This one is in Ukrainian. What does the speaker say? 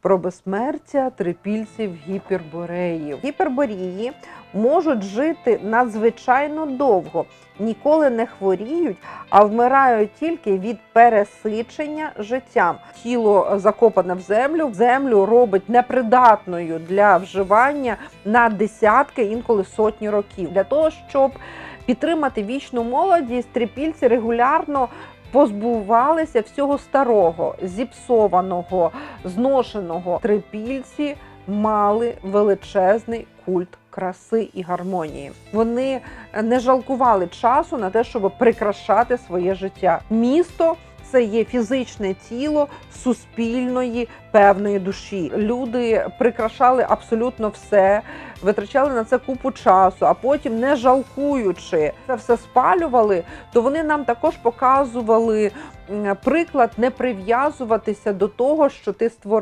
про безсмертя трипільців гіпербореїв. Гіперборії можуть жити надзвичайно довго, ніколи не хворіють, а вмирають тільки від пересичення життям. Тіло закопане в землю, землю робить непридатною для вживання на десятки, інколи сотні років. Для того, щоб підтримати вічну молодість, трипільці регулярно позбувалися всього старого, зіпсованого, зношеного. Трипільці мали величезний культ краси і гармонії. Вони не жалкували часу на те, щоб прикрашати своє життя. Місто це є фізичне тіло суспільної певної душі. Люди прикрашали абсолютно все, витрачали на це купу часу, а потім, не жалкуючи, це все спалювали, то вони нам також показували приклад не прив'язуватися до того, що ти створив.